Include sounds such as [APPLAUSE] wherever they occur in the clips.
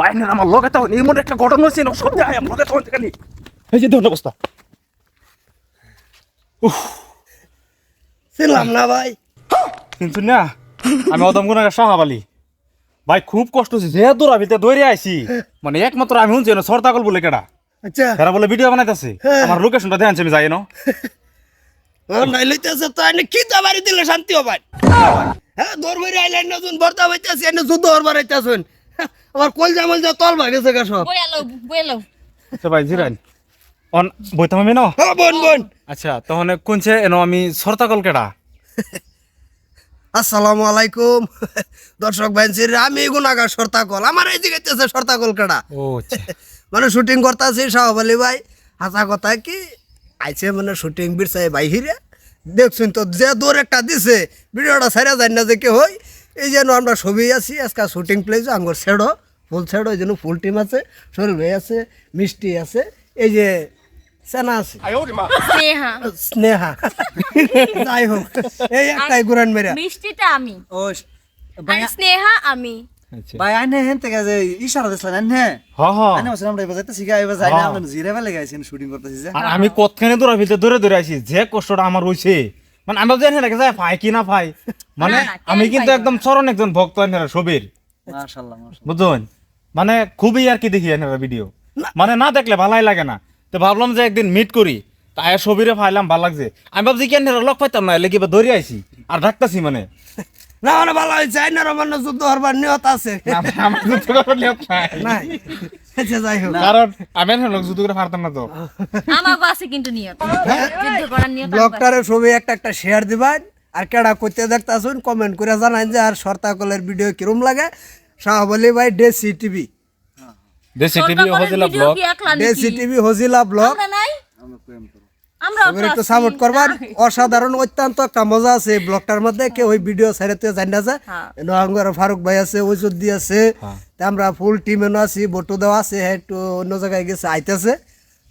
বাইনের আমার লগে তো এমন একটা ঘটনা হয়েছে না সব যায় আমার লগে তখন থেকে এই যে দেখুন অবস্থা। ছিলাম না ভাই। কিন্তু না আমি অদম গুণাগার সাহাবালি ভাই খুব কষ্ট হচ্ছে যে দূর আমি দৌড়ে আইছি মানে একমাত্র আমি শুনছি না সরতাকল বলে কেডা? আচ্ছা। এরা বলে ভিডিও বানাইতেছে হ্যাঁ। আমার লোকেশনটা দেখান আমি যাই না নাই লইতেছে তো এনে কি দিলে শান্তি হবে হ্যাঁ দৌড় মেরে আইলেন নতুন ভর্তা হইতেছে এনে যুদ্ধ হরবার হইতেছেন [LAUGHS] আমার কল জামাল যা তল ভাগেছে গা সব। আচ্ছা ভাই জিরান। অন বইতাম আমি ন? হ্যাঁ বোন বোন। আচ্ছা তখন কোনছে এনো আমি সরতাকল কেডা? আসসালামু আলাইকুম। দর্শক ভাইনসির আমি গুনাগার সর্তা কল। আমার এই দিকে সর্তা কল কাটা ও আচ্ছা। মানে শুটিং করতেছি শাহবালি ভাই। হাসা কথা কি? আইছে মানে শুটিং বিরসাই ভাই হিরে দেখছুন তো যে দৌড় একটা দিছে ভিডিওটা সারা যায় না যে কে হই এই যেন আমরা ছবি আছি আজকে শুটিং প্লেস আঙ্গুর ছেড়ো ফুল ছেড়ো এই জন্য ফুল টিম আছে শরীর ভাই আছে মিষ্টি আছে এই যে সেনা আছে। স্নেহা। স্নেহা। যাই হোক এই একটাই গুরান মেরা। মিষ্টিটা আমি। ও স্নেহা আমি। আচ্ছা। ভাই আইনে হেন থেকে যে ইশারা দিছিলেন আইনে হ? হ আইনে বলছিলাম আমরা যাইতে শিখা এবার যাই না আমরা জিরে ফেলে গেছেন শুটিং করতেছি যে। আর আমি কতখানি দূর ভিতরে দূরে দূরে আছি যে কষ্টটা আমার হইছে। মানে আমরা জানি না যায় পাই কি না পাই মানে আমি কিন্তু একদম চরণ একজন ভক্ত এনারা ছবির বুঝলেন মানে খুবই আর কি দেখি এনারা ভিডিও মানে না দেখলে ভালাই লাগে না। তো ভাবলাম যে একদিন মিট করি। তাই ছবিরে ফাইলাম ভালো লাগছে। আমি ভাবছি কি এনারা লক পাইতাম না কিবা ধরে আইছি। আর ডাকতাছি মানে। না মানে ভালো হয়েছে আইনার মানে যুদ্ধ হরবার নিয়ত আছে। আমার যুদ্ধ করার নিয়ত নাই। আচ্ছা যাই হোক। কারণ আমি এনার লোক যুদ্ধ করে পারতাম না তো। আমাকে আছে কিন্তু নিয়ত। যুদ্ধ করার নিয়ত ব্লগটারে ছবি একটা একটা শেয়ার দিবেন আর কেডা করতে দেখতাছুন কমেন্ট করে জানান যে আর সর্তাকলের ভিডিও কিরম লাগে। শাহবলি ভাই ডেসি টিভি দেশি টিভি হজিলা blog Desi Desi TV হজিলা ব্লগ আমরা নাই? আমরা প্রেম করব। আমরা এবার একটু সাপোর্ট করবার অসাধারণ অত্যন্ত একটা মজা আছে ব্লগটার মধ্যে। কেউ ওই ভিডিও ছাড়াতে জানি না যে হ্যাঁ। ফারুক ভাই আছে আছে। আমরা ফুল টিম এনে আছি বটু দেওয়া আছে হ্যাঁ একটু অন্য জায়গায় গেছে আইতেছে।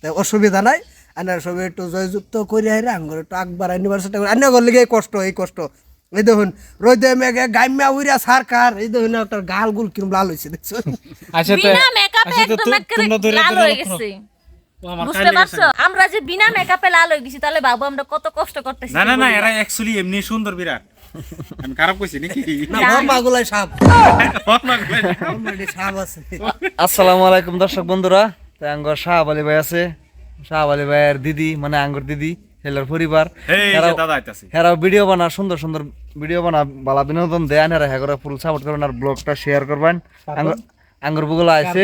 তাই অসুবিধা নাই। আনার সবাই একটু জয়যুক্ত করে আইরে আঙ্গর একটু আকবার আনিবার চেষ্টা করি আন্না করলে এই কষ্ট এই কষ্ট। এই দেখুন রোদে মেঘে গাইমা উইরা সারকার। এই দেখুন একটা গাল গুল কিরম লাল হয়েছে দেখছ? আচ্ছা তো আচ্ছা তো একদম তু- একেবারে তোমরা ধরে ধরে। আমার বুঝতে পারছ? আমরা যে বিনা মেকআপে লাল হয়ে গেছি তাহলে বাবু আমরা কত কষ্ট করতেছি না না না এরা অ্যাকচুয়ালি এমনি সুন্দর বিরাট। আমি খারাপ কইছি নাকি? না সাপ। সাপ। আছে। আসসালামু আলাইকুম দর্শক বন্ধুরা তো আঙ্গর শাহাব আলী ভাই আছে। আলী ভাইয়ের দিদি মানে আঙ্গর দিদি হেলার পরিবার। হেরাও ভিডিও বানা সুন্দর সুন্দর ভিডিও বানা বালা বিনোদন দেন। হেরা হ্যাঁ ফুল সাপোর্ট করবেন আর ব্লগটা শেয়ার করবেন। আঙ্গুর আঙ্গুর বুগুলা আছে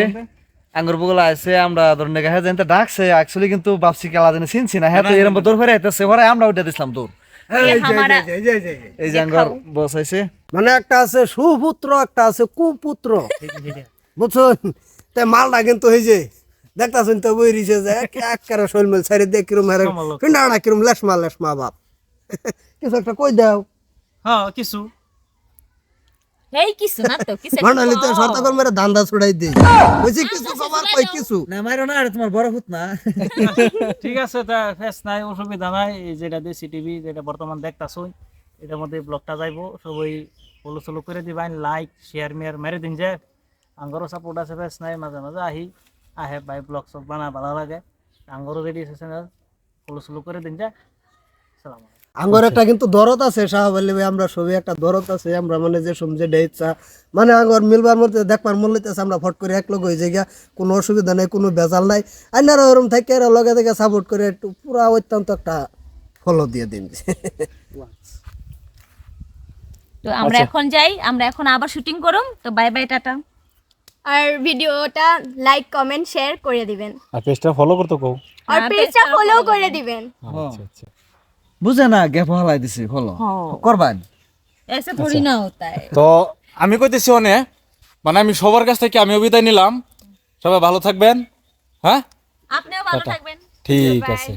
আঙ্গুর বুগুলা আছে আমরা ধরুন হ্যাঁ জানতে ডাকছে অ্যাকচুয়ালি কিন্তু বাপসি কেলা জানি চিনছি না। হ্যাঁ তো দৌড় ফেরে আইতেছে আমরা উঠে দিছিলাম দৌড়। এই যে, আঙ্গর বস আইছে। মানে একটা আছে সুপুত্র একটা আছে কুপুত্র। বুঝছেন তাই মালটা কিন্তু এই যে দেখতাছেন তো বই রিছে যে একেবারে শৈলমেল সাইডে দিয়ে কিরম হেরে পিন্ডাড়া কিরম লেসমা লেসমা বাপ। [LAUGHS] কিছু একটা কই দাও। হ্যাঁ কিছু। এই কিছু না তো কিছু মানালি তো কও। মেরে ধান্দা ছুড়াই দেই। বুঝছি কিছু খবর কই কিছু? না মাইরো না আরে তোমার বড় হুত না। [LAUGHS] ঠিক আছে তা ফেস নাই অসুবিধা নাই। যেটা দেশি টিভি যেটা বর্তমান দেখতাছই এটার মধ্যে ব্লগটা যাইবো। সবাই ফলো সলো করে দিবেন লাইক শেয়ার মেয়ার মেরে দিন যে আঙ্গরও সাপোর্ট আছে ফেস নাই মাঝে মাঝে আহি। আহে ভাই ব্লগ সব বানা ভালো লাগে। আঙ্গরও রেডি আছে চ্যানেল ফলো সলো করে দিন যে সালাম আঙ্গর একটা কিন্তু দরদ আছে শাহবালি ভাই আমরা সবই একটা দরদ আছে আমরা মানে যে সমঝে ইচ্ছা। মানে আঙ্গর মিলবার মধ্যে দেখবার মূল্য আছে আমরা ফট করে এক লোক হয়ে যাই গিয়া, কোনো অসুবিধা নাই কোনো বেজাল নাই। আইনারা ওরম থেকে এরা লগে থেকে সাপোর্ট করে একটু পুরা অত্যন্ত একটা ফলো দিয়ে দিন। তো আমরা এখন যাই আমরা এখন আবার শুটিং করুম তো বাই বাই টাটা। আর ভিডিওটা লাইক কমেন্ট শেয়ার করে দিবেন। আর পেজটা ফলো করতে কও? আর হ্যাঁ, পেজটা পেজটা ফলো করে দিবেন। আচ্ছা আচ্ছা। বুঝে না গ্যাপ হালাই দিছি হলো। করবান। এসে থোড়ি আচ্ছা। না হতায় তো আমি কইতেছি অনে মানে আমি সবার কাছ থেকে আমি বিদায় নিলাম। সবাই ভালো থাকবেন। হ্যাঁ? আপনিও ভালো থাকবেন। ঠিক আছে।